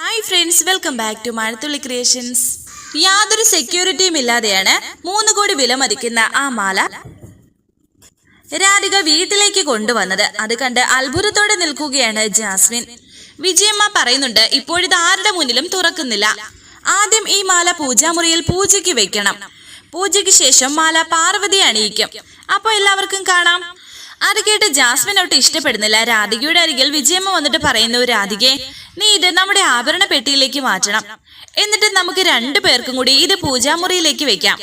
Hi friends welcome back to Mazhathulli creations യാതൊരു സെക്യൂരിറ്റിയും ഇല്ലാതെയാണ് മൂന്ന് കോടി വില മതിക്കുന്ന ആ മാല രാധിക വീട്ടിലേക്ക് കൊണ്ടുവന്നത്. അത് കണ്ട് അത്ഭുതത്തോടെ നിൽക്കുകയാണ് ജാസ്മിൻ. വിജയമ്മ പറയുന്നുണ്ട് ഇപ്പോഴിത് ആരുടെ മുന്നിലും തുറക്കുന്നില്ല. ആദ്യം ഈ മാല പൂജാമുറിയിൽ പൂജയ്ക്ക് വെക്കണം. പൂജയ്ക്ക് ശേഷം മാല പാർവതി അണിയിക്കും. അപ്പോൾ എല്ലാവർക്കും കാണാം. അത് കേട്ട് ജാസ്മിൻ ഒട്ട് ഇഷ്ടപ്പെടുന്നില്ല. രാധികയുടെ അരികിൽ വിജയമ്മ വന്നിട്ട് പറയുന്നു രാധികെ നീ ഇത് നമ്മുടെ ആഭരണ പെട്ടിയിലേക്ക് മാറ്റണം. എന്നിട്ട് നമുക്ക് രണ്ടു പേർക്കും കൂടി ഇത് പൂജാമുറിയിലേക്ക് വെക്കാം.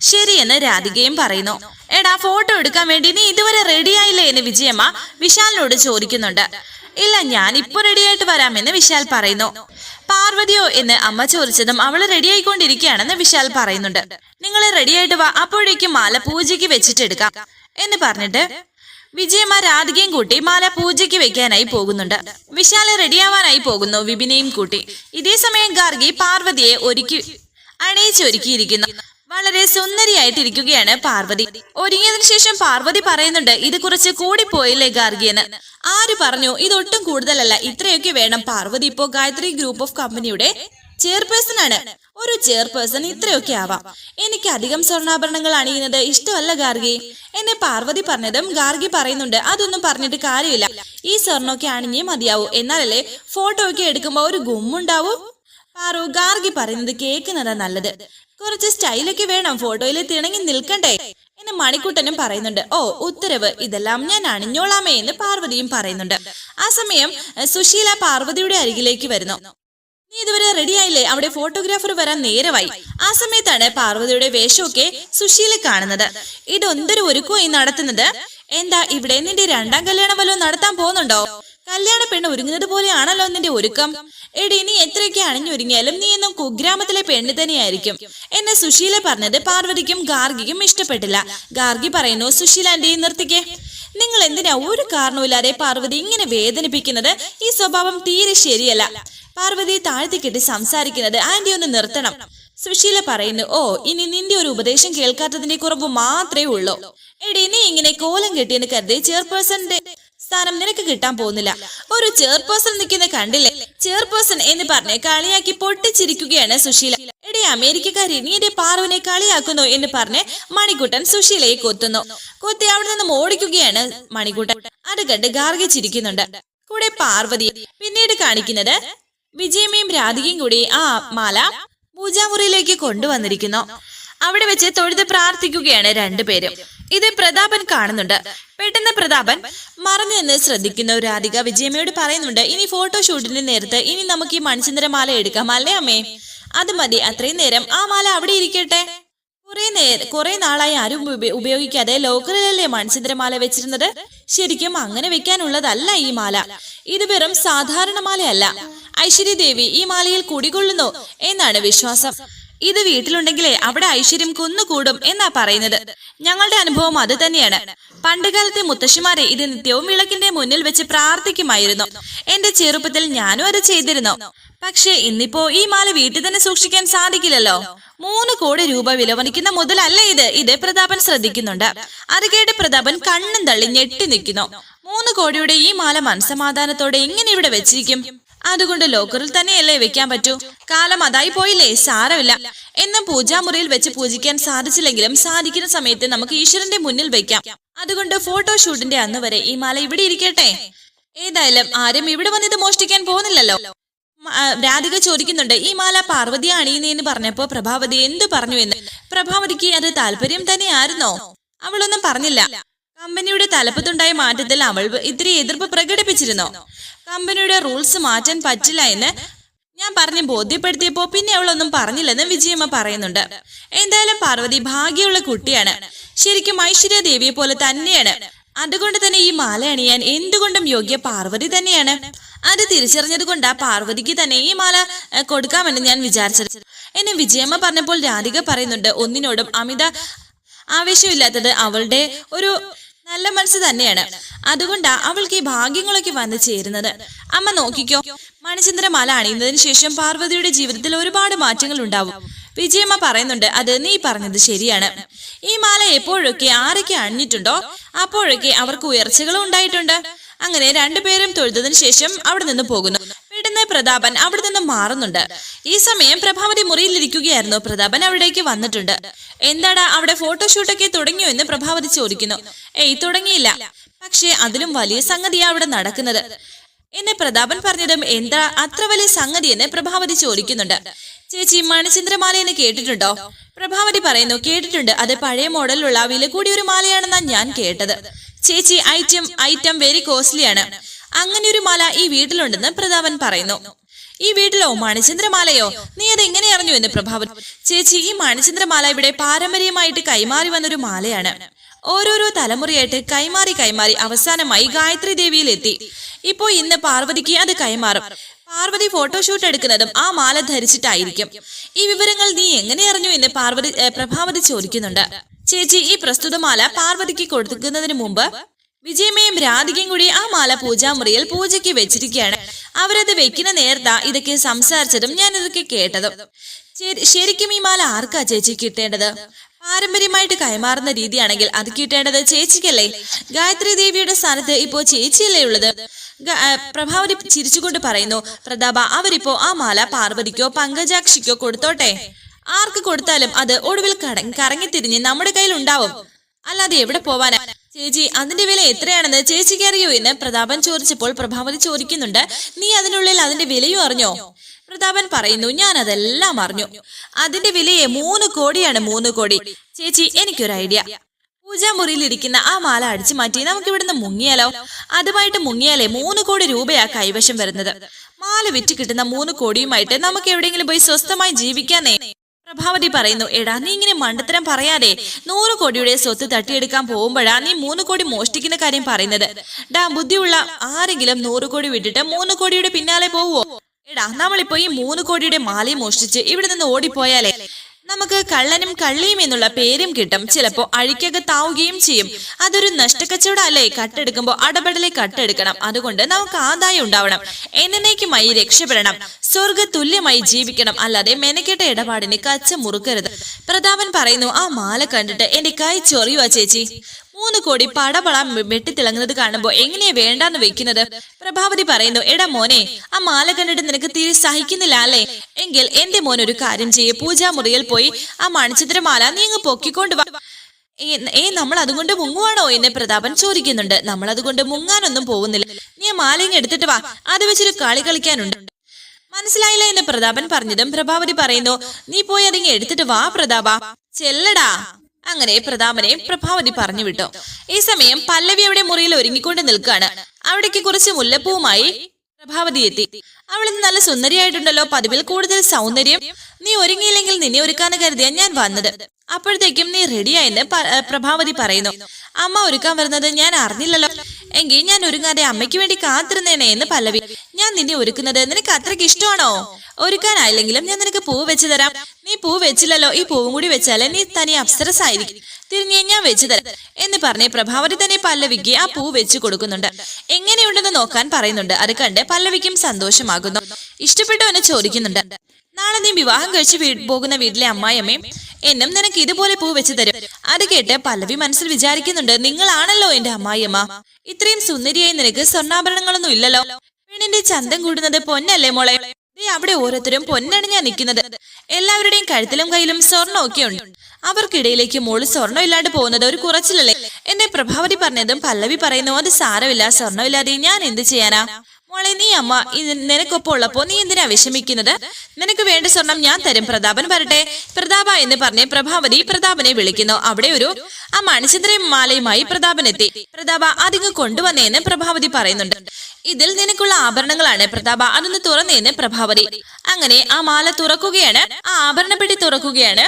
ശരിയെന്ന് രാധികയും പറയുന്നു. എടാ ഫോട്ടോ എടുക്കാൻ വേണ്ടി നീ ഇതുവരെ റെഡിയായില്ലേ എന്ന് വിജയമ്മ വിശാലിനോട് ചോദിക്കുന്നുണ്ട്. ഇല്ല ഞാൻ ഇപ്പൊ റെഡിയായിട്ട് വരാമെന്ന് വിശാൽ പറയുന്നു. പാർവതിയോ എന്ന് അമ്മ ചോദിച്ചതും അവൾ റെഡി ആയിക്കൊണ്ടിരിക്കുകയാണെന്ന് വിശാൽ പറയുന്നുണ്ട്. നിങ്ങൾ റെഡിയായിട്ട് വാ അപ്പോഴേക്കും മാല പൂജയ്ക്ക് വെച്ചിട്ടെടുക്കാം എന്ന് പറഞ്ഞിട്ട് വിജയമ്മ രാധികയും കൂട്ടി മാല പൂജയ്ക്ക് വെക്കാനായി പോകുന്നുണ്ട്. വിശാല റെഡിയാവാനായി പോകുന്നു വിപിനെയും കൂട്ടി. ഇതേ സമയം ഗാർഗി പാർവതിയെ ഒരുക്കി അണയിച്ചൊരുക്കിയിരിക്കുന്നു വളരെ സുന്ദരിയായിട്ടിരിക്കുകയാണ് പാർവതി. ഒരുങ്ങിയതിനു ശേഷം പാർവതി പറയുന്നുണ്ട് ഇത് കുറച്ച് കൂടിപ്പോയില്ലേ ഗാർഗിയെന്ന്. ആര് പറഞ്ഞു ഇതൊട്ടും കൂടുതലല്ല ഇത്രയൊക്കെ വേണം. പാർവതി ഇപ്പോ ഗായത്രി ഗ്രൂപ്പ് ഓഫ് കമ്പനിയുടെ ചെയർപേഴ്സൺ ആണ് ഒരു ചെയർപേഴ്സൺ ഇത്രയൊക്കെ ആവാം. എനിക്ക് അധികം സ്വർണാഭരണങ്ങൾ അണിയുന്നത് ഇഷ്ടമല്ല ഗാർഗി. എന്നെ പാർവതി പറഞ്ഞതും ഗാർഗി പറയുന്നുണ്ട്. അതൊന്നും പറഞ്ഞിട്ട് കാര്യമില്ല. ഈ സ്വർണമൊക്കെ അണിഞ്ഞേ മതിയാവൂ. എന്നാലല്ലേ ഫോട്ടോ ഒക്കെ എടുക്കുമ്പോ ഒരു ഗുമ്മുണ്ടാവൂ? പാറു ഗാർഗി പറയുന്നത് കേൾക്കുന്നതാ നല്ലത്. കുറച്ച് സ്റ്റൈലൊക്കെ വേണം. ഫോട്ടോയിൽ തിണങ്ങി നിൽക്കണ്ടേ? എന്ന് മണിക്കുട്ടനും പറയുന്നുണ്ട്. ഓ ഉത്തരവ്. ഇതെല്ലാം ഞാൻ അണിഞ്ഞോളാമേ എന്ന് പാർവതിയും പറയുന്നുണ്ട്. ആ സമയം സുശീല പാർവതിയുടെ അരികിലേക്ക് വരുന്നു. നീ ഇതുവരെ റെഡിയായില്ലേ അവിടെ ഫോട്ടോഗ്രാഫർ വരാൻ നേരമായി. ആ സമയത്താണ് പാർവതിയുടെ വേഷമൊക്കെ സുശീല കാണുന്നത്. ഇതൊന്തൊരു ഒരുക്കുമായി നടത്തുന്നത്? എന്താ ഇവിടെ നിന്റെ രണ്ടാം കല്യാണം വല്ലതും നടത്താൻ പോകുന്നുണ്ടോ? കല്യാണ പെണ്ണ് ഒരുങ്ങുന്നത് പോലെയാണല്ലോ നിന്റെ ഒരുക്കം. എടി നീ എത്രയൊക്കെ അണിഞ്ഞൊരുങ്ങിയാലും നീ എന്നും കുഗ്രാമത്തിലെ പെണ്ണ് തന്നെയായിരിക്കും. എന്നെ സുശീല പറഞ്ഞത് പാർവതിക്കും ഗാർഗിക്കും ഇഷ്ടപ്പെട്ടില്ല. ഗാർഗി പറയുന്നു സുശീല ആന്റി നിർത്തിക്കേ. നിങ്ങൾ എന്തിനാ ഒരു കാരണവുമില്ലാതെ പാർവതി ഇങ്ങനെ വേദനിപ്പിക്കുന്നത്? ഈ സ്വഭാവം തീരെ ശരിയല്ല. പാർവതി താഴ്ത്തി കെട്ടി സംസാരിക്കുന്നത് ആന്റി ഒന്ന് നിർത്തണം. സുശീല പറയുന്നു ഓ ഇനി നിന്റെ ഒരു ഉപദേശം കേൾക്കാത്തതിന്റെ കുറവ് മാത്രമേ ഉള്ളൂ. എടി നീ ഇങ്ങനെ കോലം കെട്ടിയെന്ന് കരുതി ചെയർപേഴ്സന്റെ സ്ഥാനം നിനക്ക് കിട്ടാൻ പോകുന്നില്ല. ഒരു ചെയർപേഴ്സൺ നിൽക്കുന്ന കണ്ടില്ലേ? ചെയർപേഴ്സൺ എന്ന് പറഞ്ഞ് കളിയാക്കി പൊട്ടിച്ചിരിക്കുകയാണ് സുശീല. എടി അമേരിക്കക്കാരി നീ എന്റെ പാർവനെ കളിയാക്കുന്നു എന്ന് പറഞ്ഞ് മണിക്കുട്ടൻ സുശീലയെ കൊത്തുന്നു. കൊത്തി അവിടെ നിന്നും ഓടിക്കുകയാണ് മണിക്കുട്ടൻ. അത് കണ്ട് ഗാർഗിച്ചിരിക്കുന്നുണ്ട് കൂടെ പാർവതി പിന്നീട് കാണിക്കുന്നത് വിജയമ്മയും രാധികയും കൂടി ആ മാല പൂജാമുറിയിലേക്ക് കൊണ്ടുവന്നിരിക്കുന്നു. അവിടെ വെച്ച് തൊഴുത് പ്രാർത്ഥിക്കുകയാണ് രണ്ടുപേരും ഇത് പ്രതാപൻ കാണുന്നുണ്ട്. പെട്ടെന്ന് പ്രതാപൻ മറഞ്ഞു എന്ന് ശ്രദ്ധിക്കുന്ന. രാധിക വിജയമ്മയോട് പറയുന്നുണ്ട് ഇനി ഫോട്ടോഷൂട്ടിന്റെ നേരത്ത് ഇനി നമുക്ക് ഈ മണിചന്ദ്ര മാല എടുക്കാം അല്ലേ അമ്മേ? അത് മതി അത്രയും നേരം. ആ മാല അവിടെ ഇരിക്കട്ടെ. കുറെ നേരം കുറെ നാളായി ആരും ഉപ- ഉപയോഗിക്കാതെ ലോക്കറിലല്ലേ മൺചന്ദ്രമാല വെച്ചിരുന്നത്? ശരിക്കും അങ്ങനെ വെക്കാനുള്ളതല്ല ഈ മാല. ഇത് വെറും സാധാരണ മാലയല്ല. ഐശ്വര്യ ദേവി ഈ മാലയിൽ കുടികൊള്ളുന്നു എന്നാണ് വിശ്വാസം. ഇത് വീട്ടിലുണ്ടെങ്കിലേ അവിടെ ഐശ്വര്യം കുന്നുകൂടും എന്നാ പറയുന്നത്. ഞങ്ങളുടെ അനുഭവം അത് തന്നെയാണ്. പണ്ടുകാലത്തെ മുത്തശ്ശിമാരെ ഇത് നിത്യവും വിളക്കിന്റെ മുന്നിൽ വെച്ച് പ്രാർത്ഥിക്കുമായിരുന്നു. എന്റെ ചെറുപ്പത്തിൽ ഞാനും അത് ചെയ്തിരുന്നു. പക്ഷേ ഇന്നിപ്പോ ഈ മാല വീട്ടിൽ തന്നെ സൂക്ഷിക്കാൻ സാധിക്കില്ലല്ലോ. മൂന്ന് കോടി രൂപ വിലവണിക്കുന്ന മുതലല്ല ഇത്? ഇത് പ്രതാപൻ ശ്രദ്ധിക്കുന്നുണ്ട്. അത് കേട്ട് പ്രതാപൻ കണ്ണും തള്ളി ഞെട്ടി നിൽക്കുന്നു. മൂന്ന് കോടിയുടെ ഈ മാല മനസമാധാനത്തോടെ എങ്ങനെ ഇവിടെ വെച്ചിരിക്കും? അതുകൊണ്ട് ലോക്കറിൽ തന്നെയല്ലേ വെക്കാൻ പറ്റൂ? കാലം അതായി പോയില്ലേ? സാരമില്ല. എന്നും പൂജാമുറിയിൽ വെച്ച് പൂജിക്കാൻ സാധിച്ചില്ലെങ്കിലും സാധിക്കുന്ന സമയത്ത് നമുക്ക് ഈശ്വരന്റെ മുന്നിൽ വെക്കാം. അതുകൊണ്ട് ഫോട്ടോഷൂട്ടിന്റെ അന്ന് വരെ ഈ മാല ഇവിടെ ഇരിക്കട്ടെ. ഏതായാലും ആരും ഇവിടെ വന്നിത് മോഷ്ടിക്കാൻ പോകുന്നില്ലല്ലോ. രാധിക ചോദിക്കുന്നുണ്ട് ഈ മാല പാർവതി അണിയുന്നേന്ന് പറഞ്ഞപ്പോ പ്രഭാവതി എന്തു പറഞ്ഞു എന്ന്? പ്രഭാവതിക്ക് അത് താല്പര്യം തന്നെയായിരുന്നോ അവളൊന്നും പറഞ്ഞില്ല. കമ്പനിയുടെ തലപ്പത്തുണ്ടായ മാറ്റത്തിൽ അവൾ ഇത്തിരി എതിർപ്പ് പ്രകടിപ്പിച്ചിരുന്നു. കമ്പനിയുടെ റൂൾസ് മാറ്റാൻ പറ്റില്ല എന്ന് ഞാൻ പറഞ്ഞ് ബോധ്യപ്പെടുത്തിയപ്പോ പിന്നെ അവളൊന്നും പറഞ്ഞില്ലെന്ന് വിജയമ്മ പറയുന്നുണ്ട്. എന്തായാലും പാർവതി ഭാഗ്യമുള്ള കുട്ടിയാണ്. ശരിക്കും ഐശ്വര്യ ദേവിയെ പോലെ തന്നെയാണ്. അതുകൊണ്ട് തന്നെ ഈ മാല അണിയാൻ എന്തുകൊണ്ടും യോഗ്യ പാർവതി തന്നെയാണ്. അത് തിരിച്ചറിഞ്ഞത് കൊണ്ടാ പാർവതിക്ക് തന്നെ ഈ മാല കൊടുക്കാമെന്ന് ഞാൻ വിചാരിച്ചത്. എന്നെ വിജയമ്മ പറഞ്ഞപ്പോൾ രാധിക പറയുന്നുണ്ട് ഒന്നിനോടും അമിത ആവേശമില്ലാത്തത് അവളുടെ ഒരു നല്ല മനസ്സ് തന്നെയാണ്. അതുകൊണ്ടാ അവൾക്ക് ഈ ഭാഗ്യങ്ങളൊക്കെ വന്നു ചേരുന്നത്. അമ്മ നോക്കിക്കോ മണിചന്ദ്ര മല അണിയുന്നതിന് ശേഷം പാർവതിയുടെ ജീവിതത്തിൽ ഒരുപാട് മാറ്റങ്ങൾ ഉണ്ടാവും. വിജയമ്മ പറയുന്നുണ്ട് അത് നീ പറഞ്ഞത് ശരിയാണ്. ഈ മാല എപ്പോഴൊക്കെ ആരൊക്കെ അണിഞ്ഞിട്ടുണ്ടോ അപ്പോഴൊക്കെ അവർക്ക് ഉയർച്ചകളും ഉണ്ടായിട്ടുണ്ട്. അങ്ങനെ രണ്ടുപേരും തൊഴുതതിനു ശേഷം അവിടെ നിന്ന് പോകുന്നു. പെട്ടെന്ന് പ്രതാപൻ അവിടെ നിന്ന് മാറുന്നുണ്ട്. ഈ സമയം പ്രഭാവതി മുറിയിലിരിക്കുകയായിരുന്നു പ്രതാപൻ അവിടേക്ക് വന്നിട്ടുണ്ട്. എന്താടാ അവിടെ ഫോട്ടോഷൂട്ടൊക്കെ തുടങ്ങിയോ എന്ന് പ്രഭാവതി ചോദിക്കുന്നു. ഏയ് തുടങ്ങിയില്ല. പക്ഷേ അതിലും വലിയ സംഗതിയാ അവിടെ നടക്കുന്നത്. എന്നെ പ്രതാപൻ പറഞ്ഞതും എന്താ അത്ര വലിയ സംഗതി എന്ന് പ്രഭാവതി ചോദിക്കുന്നുണ്ട്. ചേച്ചി മണിചന്ദ്രമാല എന്ന് കേട്ടിട്ടുണ്ടോ? പ്രഭാവതി പറയുന്നു കേട്ടിട്ടുണ്ട്. അത് പഴയ മോഡലിലുള്ള വില കൂടിയ ഒരു മാലയാണെന്നാണ് ഞാൻ കേട്ടത്. ചേച്ചി ഐറ്റം ഐറ്റം വെരി കോസ്റ്റ്ലിയാണ് അങ്ങനെ ഒരു മാല ഈ വീട്ടിലുണ്ടെന്ന് പ്രതാപൻ പറയുന്നു. ഈ വീട്ടിലോ മണിചന്ദ്രമാലയോ നീ അത് എങ്ങനെ അറിഞ്ഞു എന്ന് പ്രഭാവൻ ചേച്ചി ഈ മണിചന്ദ്രമാല ഇവിടെ പാരമ്പര്യമായിട്ട് കൈമാറി വന്നൊരു മാലയാണ്. ഓരോരോ തലമുറയായിട്ട് കൈമാറി കൈമാറി അവസാനമായി ഗായത്രി ദേവിയിൽ എത്തി. ഇപ്പോ ഇന്ന് പാർവതിക്ക് അത് കൈമാറും. പാർവതി ഫോട്ടോഷൂട്ട് എടുക്കുന്നതും ആ മാല ധരിച്ചിട്ടായിരിക്കും. ഈ വിവരങ്ങൾ നീ എങ്ങനെ അറിഞ്ഞു എന്ന് പാർവതി പ്രഭാവതി ചോദിക്കുന്നുണ്ട്. ചേച്ചി ഈ പ്രസ്തുത മാല പാർവതിക്ക് കൊടുക്കുന്നതിന് മുമ്പ് വിജയമയും രാധികയും കൂടി ആ മാല പൂജാമുറിയിൽ പൂജയ്ക്ക് വെച്ചിരിക്കുകയാണ്. അവരത് വെക്കുന്ന നേരത്താ ഇതൊക്കെ സംസാരിച്ചതും ഞാൻ ഇതൊക്കെ കേട്ടതും ശരിക്കും ഈ മാല ആർക്കാ ചേച്ചി കിട്ടേണ്ടത്? പാരമ്പര്യമായിട്ട് കൈമാറുന്ന രീതിയാണെങ്കിൽ അത് കിട്ടേണ്ടത് ചേച്ചിക്കല്ലേ? ഗായത്രി ദേവിയുടെ സ്ഥാനത്ത് ഇപ്പോ ചേച്ചിയല്ലേ ഉള്ളത്? പ്രഭാവതി ചിരിച്ചുകൊണ്ട് പറയുന്നു പ്രതാപ അവരിപ്പോ ആ മാല പാർവതിക്കോ പങ്കജാക്ഷിക്കോ കൊടുത്തോട്ടെ? ആർക്ക് കൊടുത്താലും അത് ഒടുവിൽ കട കറങ്ങിത്തിരിഞ്ഞ് നമ്മുടെ കയ്യിൽ ഉണ്ടാവും അല്ലാതെ എവിടെ പോവാനാ? ചേച്ചി അതിന്റെ വില എത്രയാണെന്ന് ചേച്ചിക്ക് അറിയോ എന്ന് പ്രതാപൻ ചോദിച്ചപ്പോൾ പ്രഭാവതി ചോദിക്കുന്നുണ്ട്. നീ അതിനുള്ളിൽ അതിന്റെ വിലയും അറിഞ്ഞോ? പ്രതാപൻ പറയുന്നു ഞാൻ അതെല്ലാം അറിഞ്ഞു. അതിന്റെ വിലയെ മൂന്ന് കോടിയാണ് മൂന്ന് കോടി. ചേച്ചി എനിക്കൊരു ഐഡിയ. പൂജാമുറിയിൽ ഇരിക്കുന്ന ആ മാല അടിച്ചു മാറ്റി നമുക്ക് ഇവിടുന്ന് മുങ്ങിയാലോ? അതുമായിട്ട് മുങ്ങിയാലേ മൂന്ന് കോടി രൂപയാ കൈവശം വരുന്നത്. മാല വിറ്റ് കിട്ടുന്ന മൂന്ന് കോടിയുമായിട്ട് നമുക്ക് എവിടെയെങ്കിലും പോയി സ്വസ്ഥമായി ജീവിക്കാനേ പ്രഭാവതി പറയുന്നു എടാ നീ ഇങ്ങനെ മണ്ടത്തരം പറയാതെ നൂറ് കോടിയുടെ സ്വത്ത് തട്ടിയെടുക്കാൻ പോകുമ്പോഴാ നീ മൂന്ന് കോടി മോഷ്ടിക്കുന്ന കാര്യം പറയുന്നത്. ഡാ ബുദ്ധിയുള്ള ആരെങ്കിലും നൂറ് കോടി വിട്ടിട്ട് മൂന്ന് കോടിയുടെ പിന്നാലെ പോവോ എടാ നമ്മളിപ്പോ ഈ മൂന്ന് കോടിയുടെ മാലയും മോഷ്ടിച്ച് ഇവിടെ നിന്ന് ഓടിപ്പോയാലേ നമുക്ക് കള്ളനും കള്ളിയും എന്നുള്ള പേരും കിട്ടും. ചിലപ്പോ അഴിക്കകത്താവുകയും ചെയ്യും. അതൊരു നഷ്ടക്കച്ചവടം അല്ലേ കട്ടെടുക്കുമ്പോ അടപടലെ കട്ടെടുക്കണം. അതുകൊണ്ട് നമുക്ക് ആദായം ഉണ്ടാവണം. എന്നേക്കുമായി രക്ഷപ്പെടണം. സ്വർഗ തുല്യമായി ജീവിക്കണം. അല്ലാതെ മെനക്കെട്ട ഇടപാടിന് കച്ച മുറുക്കരുത് പ്രതാപൻ പറയുന്നു ആ മാല കണ്ടിട്ട് എന്റെ കൈ ചൊറിയുവാ ചേച്ചി. മൂന്ന് കോടി പടപള വെട്ടിത്തിളങ്ങുന്നത് കാണുമ്പോ എങ്ങനെയാ വേണ്ടാന്ന് വെക്കുന്നത്? പ്രഭാവതി പറയുന്നു എടാ മോനെ ആ മാല കണ്ടിട്ട് നിനക്ക് തീരെ സഹിക്കുന്നില്ല അല്ലേ? എങ്കിൽ എന്റെ മോൻ ഒരു കാര്യം ചെയ്യേ. പൂജാമുറിയിൽ പോയി ആ മണിച്ചിത്രമാല നീ അങ്ങ് പൊക്കിക്കൊണ്ട് വാ. ഏ, നമ്മൾ അതുകൊണ്ട് മുങ്ങുവാണോ? എന്ന് പ്രതാപൻ ചോദിക്കുന്നുണ്ട്. നമ്മൾ അതുകൊണ്ട് മുങ്ങാനൊന്നും പോകുന്നില്ല. നീ മാലയും എടുത്തിട്ട് വാ. അത് വെച്ചൊരു കളി കളിക്കാനുണ്ട്. മനസ്സിലായില്ല എന്ന് പ്രതാപൻ പറഞ്ഞതും പ്രഭാവതി പറയുന്നു നീ പോയി അതിങ്ങ് എടുത്തിട്ട് വാ പ്രതാപ. ചെല്ലടാ. അങ്ങനെ പ്രതാപനെ പ്രഭാവതി പറഞ്ഞു വിട്ടു. ഈ സമയം പല്ലവി അവിടെ മുറിയിൽ ഒരുങ്ങിക്കൊണ്ട് നിൽക്കുകയാണ്. അവിടേക്ക് കുറച്ച് മുല്ലപ്പൂവുമായി പ്രഭാവതി എത്തി. അവൾ ഇന്ന് നല്ല സുന്ദരിയായിട്ടുണ്ടല്ലോ. പതിവിൽ കൂടുതൽ സൗന്ദര്യം. നീ ഒരുങ്ങിയില്ലെങ്കിൽ നിന്നെ ഒരുക്കാന്ന് കരുതിയാ ഞാൻ വന്നത്. അപ്പോഴത്തേക്കും നീ റെഡിയായെന്ന് പ്രഭാവതി പറയുന്നു. അമ്മ ഒരുക്കാൻ വരുന്നത് ഞാൻ അറിഞ്ഞില്ലല്ലോ. എങ്കിൽ ഞാൻ ഒരുങ്ങാതെ അമ്മയ്ക്ക് വേണ്ടി കാത്തിരുന്നേനെ എന്ന് പല്ലവി. ഞാൻ നിന്നെ ഒരുക്കുന്നത് നിനക്ക് അത്രയ്ക്ക് ഇഷ്ടമാണോ? ഒരുക്കാനായില്ലെങ്കിലും ഞാൻ നിനക്ക് പൂവ് വെച്ചു തരാം. നീ പൂ വെച്ചില്ലല്ലോ. ഈ പൂവും കൂടി വെച്ചാലേ നീ തനി അപ്സരസായിരിക്കും. തിരിഞ്ഞേ ഞാൻ വെച്ചു തരാം. എന്ന് പറഞ്ഞ് പ്രഭാവതി തന്നെ പല്ലവിക്ക് ആ പൂ വെച്ചു കൊടുക്കുന്നുണ്ട്. എങ്ങനെയുണ്ടെന്ന് നോക്കാൻ പറയുന്നുണ്ട്. അത് കണ്ട് പല്ലവിക്കും സന്തോഷമാകുന്നു. ഇഷ്ടപ്പെട്ടോ എന്ന് ചോദിക്കുന്നുണ്ട്. നാളെ നീ വിവാഹം കഴിച്ച് പോകുന്ന വീട്ടിലെ അമ്മായിയമ്മയും എന്നും നിനക്ക് ഇതുപോലെ പൂ വെച്ചു തരും. അത് കേട്ട് പല്ലവി മനസ്സിൽ വിചാരിക്കുന്നുണ്ട് നിങ്ങളാണല്ലോ എന്റെ അമ്മായിയമ്മ. ഇത്രയും സുന്ദരിയായി നിനക്ക് സ്വർണാഭരണങ്ങളൊന്നും ഇല്ലല്ലോ. പെണ്ണിന്റെ ചന്തം കൂടുന്നത് പൊന്നല്ലേ മോളെ? അവിടെ ഓരോരുത്തരും പൊന്നണിഞ്ഞാ നിൽക്കുന്നത്. എല്ലാവരുടെയും കഴുത്തിലും കയ്യിലും സ്വർണമൊക്കെ ഉണ്ട്. അവർക്കിടയിലേക്ക് മോൾ സ്വർണം ഇല്ലാണ്ട് പോകുന്നത് ഒരു കുറച്ചിലല്ലേ? എന്നെ പ്രഭാവതി പറഞ്ഞതും പല്ലവി പറയുന്നു അത് സാരമില്ല സ്വർണമില്ലാതെ ഞാൻ എന്ത് ചെയ്യാനാ? മോളെ നീ അമ്മ നിനക്കൊപ്പം ഉള്ളപ്പോ നീ എന്തിനാ വിഷമിക്കുന്നത്? നിനക്ക് വേണ്ട സ്വർണം ഞാൻ തരും പ്രതാപൻ വരട്ടെ. പ്രതാപ എന്ന് പറഞ്ഞ് പ്രഭാവതി പ്രതാപനെ വിളിക്കുന്നു. അവിടെ ഒരു ആ മണിചന്ദ്ര മാലയുമായി പ്രതാപൻ എത്തി. പ്രതാപ അതിങ്ങ് കൊണ്ടുവന്നേന്ന് പ്രഭാവതി പറയുന്നുണ്ട്. ഇതിൽ നിനക്കുള്ള ആഭരണങ്ങളാണ്. പ്രതാപ അതൊന്ന് തുറന്നേന്ന് പ്രഭാവതി. അങ്ങനെ ആ മാല തുറക്കുകയാണ് ആ ആഭരണപ്പെട്ടി തുറക്കുകയാണ്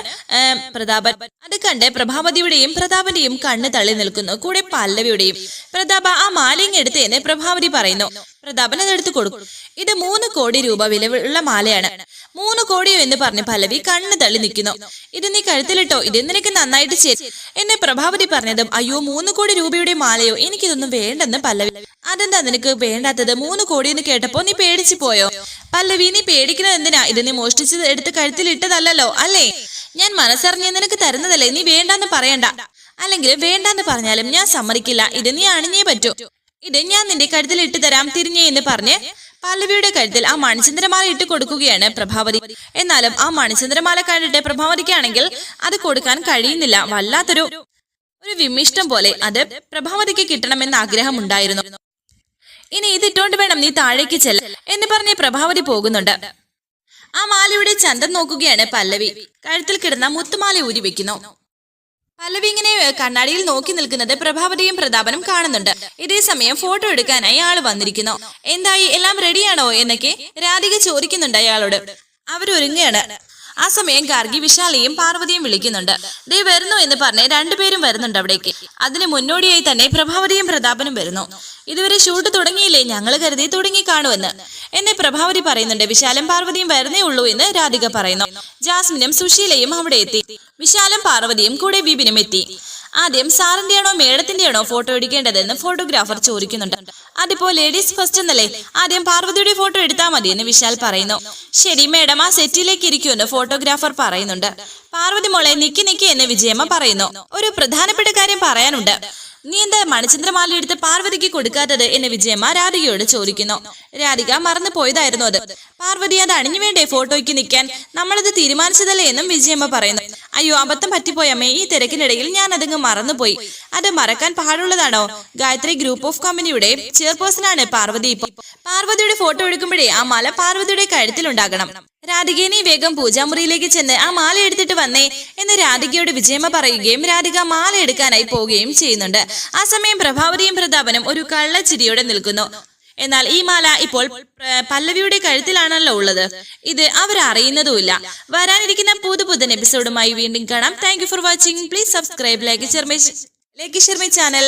പ്രതാപൻ. അത് കണ്ട് പ്രഭാവതിയുടെയും പ്രതാപന്റെയും കണ്ണ് തള്ളി നിൽക്കുന്നു. കൂടെ പല്ലവിയുടെയും. പ്രതാപ ആ മാലയും എടുത്തേന്ന് പ്രഭാവതി പറയുന്നു. പ്രതാപൻ അതെടുത്ത് കൊടുക്കും. ഇത് മൂന്ന് കോടി രൂപ വിലയുള്ള മാലയാണ്. മൂന്ന് കോടിയോ എന്ന് പറഞ്ഞ് പല്ലവി കണ്ണ് തള്ളി നിൽക്കുന്നു. ഇത് നീ കഴുത്തിലിട്ടോ ഇത് നിനക്ക് നന്നായിട്ട് ചേരും എന്നെ പ്രഭാവതി പറഞ്ഞതും അയ്യോ മൂന്ന് കോടി രൂപയുടെ മാലയോ? എനിക്കിതൊന്നും വേണ്ടെന്ന് പല്ലവി അതെന്താ നിനക്ക് വേണ്ടാത്തത്? മൂന്ന് കോടി എന്ന് കേട്ടപ്പോ നീ പേടിച്ചു പോയോ? പല്ലവി നീ പേടിക്കുന്നത് എന്തിനാ? ഇത് നീ മോഷ്ടിച്ചത് എടുത്ത് കഴുത്തിലിട്ടതല്ലോ അല്ലേ? ഞാൻ മനസ്സറിഞ്ഞ് നിനക്ക് തരുന്നതല്ലേ? നീ വേണ്ടാന്ന് പറയണ്ട. അല്ലെങ്കിൽ വേണ്ടാന്ന് പറഞ്ഞാലും ഞാൻ സമ്മതിക്കില്ല. ഇത് നീ അണിഞ്ഞേ പറ്റൂ. ഇത് ഞാൻ നിന്റെ കഴുത്തിൽ ഇട്ട് തരാം തിരിഞ്ഞേ എന്ന് പറഞ്ഞ് പല്ലവിയുടെ കഴുത്തിൽ ആ മണിചന്ദ്രമാല ഇട്ട് കൊടുക്കുകയാണ് പ്രഭാവതി. എന്നാലും ആ മണിചന്ദ്രമാല കണ്ടിട്ട് പ്രഭാവതിക്കാണെങ്കിൽ അത് കൊടുക്കാൻ കഴിയുന്നില്ല. വല്ലാത്തൊരു ഒരു വിമിഷ്ടം പോലെ അത് പ്രഭാവതിക്ക് കിട്ടണമെന്ന് ആഗ്രഹമുണ്ടായിരുന്നു ഇനി ഇതിട്ടോണ്ട് വേണം നീ താഴേക്ക് ചെല്ല എന്ന് പറഞ്ഞ് പ്രഭാവതി പോകുന്നുണ്ട്. ആ മാലയുടെ ചന്തം നോക്കുകയാണ് പല്ലവി. കഴുത്തിൽ കിടന്ന മുത്തുമാല ഊരി വെക്കുന്നു. പല്ലവി ഇങ്ങനെ കണ്ണാടിയിൽ നോക്കി നിൽക്കുന്നത് പ്രഭാവതിയും പ്രതാപനും കാണുന്നുണ്ട്. ഇതേ സമയം ഫോട്ടോ എടുക്കാനായി ആൾ വന്നിരിക്കുന്നു. എന്തായി എല്ലാം റെഡിയാണോ എന്നൊക്കെ രാധിക ചോദിക്കുന്നുണ്ട് അയാളോട്. അവരൊരുങ്ങുകയാണ് ആ സമയം ഗാർഗി വിശാലയും പാർവതിയും വിളിക്കുന്നുണ്ട്. ദേ വരുന്നു എന്ന് പറഞ്ഞ് രണ്ടുപേരും വരുന്നുണ്ട് അവിടേക്ക്. അതിന് മുന്നോടിയായി തന്നെ പ്രഭാവതിയും പ്രതാപനും വരുന്നു. ഇതുവരെ ഷൂട്ട് തുടങ്ങിയില്ലേ? ഞങ്ങൾ കരുതി തുടങ്ങി കാണുമെന്ന്. എന്നെ പ്രഭാവതി പറയുന്നുണ്ട്. വിശാലം പാർവതിയും വരുന്നേ ഉള്ളൂ എന്ന് രാധിക പറയുന്നു. ജാസ്മിനും സുശീലയും അവിടെ എത്തി. വിശാലം പാർവതിയും കൂടെ ബിബിനും എത്തി. ആദ്യം സാറിന്റെയാണോ മേഡത്തിന്റെയാണോ ഫോട്ടോ എടുക്കേണ്ടതെന്ന് ഫോട്ടോഗ്രാഫർ ചോദിക്കുന്നുണ്ട്. അതിപ്പോ ലേഡീസ് ഫസ്റ്റ് എന്നല്ലേ? ആദ്യം പാർവതിയുടെ ഫോട്ടോ എടുത്താൽ മതി എന്ന് വിശാൽ പറയുന്നു. ശരി മേഡം ആ സെറ്റിലേക്ക് ഇരിക്കുമെന്ന് ഫോട്ടോഗ്രാഫർ പറയുന്നുണ്ട്. പാർവതി മോളെ നിക്കി നിക്കി എന്ന് വിജയമ്മ പറയുന്നു. ഒരു പ്രധാനപ്പെട്ട കാര്യം പറയാനുണ്ട്. നീ എന്താ മണിചന്ദ്രമാല എടുത്ത് പാർവതിക്ക് കൊടുക്കാത്തത് എന്ന് വിജയമ്മ രാധികയോട് ചോദിക്കുന്നു. രാധിക മറന്നു പോയതായിരുന്നു അത്. പാർവതി അത് അണിഞ്ഞു വേണ്ടേ ഫോട്ടോയ്ക്ക് നിൽക്കാൻ? നമ്മളത് തീരുമാനിച്ചതല്ലേ എന്നും വിജയമ്മ പറയുന്നു. അയ്യോ അബദ്ധം പറ്റിപ്പോയമ്മേ ഈ തിരക്കിനിടയിൽ ഞാൻ അതങ്ങ് മറന്നുപോയി. അത് മറക്കാൻ പാടുള്ളതാണോ? ഗായത്രി ഗ്രൂപ്പ് ഓഫ് കമ്പനിയുടെ ചെയർപേഴ്സൺ ആണ് പാർവതി പാർവതിയുടെ ഫോട്ടോ എടുക്കുമ്പോഴേ ആ മാല പാർവതിയുടെ കഴുത്തിൽ ഉണ്ടാകണം രാധികേനി വേഗം പൂജാമുറിയിലേക്ക് ചെന്ന് ആ മാല എടുത്തിട്ട് വന്നേ എന്ന് രാധികയോട് വിജയമ്മ പറയുകയും രാധിക മാല എടുക്കാനായി പോവുകയും ചെയ്യുന്നുണ്ട്. ആ സമയം പ്രഭാവതിയും പ്രതാപനും ഒരു കള്ളച്ചിരിയോടെ നിൽക്കുന്നു. എന്നാൽ ഈ മാല ഇപ്പോൾ പല്ലവിയുടെ കഴുത്തിലാണല്ലോ ഉള്ളത്. ഇത് അവരറിയുന്നതുമില്ല വരാനിരിക്കുന്ന പുതു പുതൻ എപ്പിസോഡുമായി വീണ്ടും കാണാം. Thank for watching please subscribe like Sharma like share my channel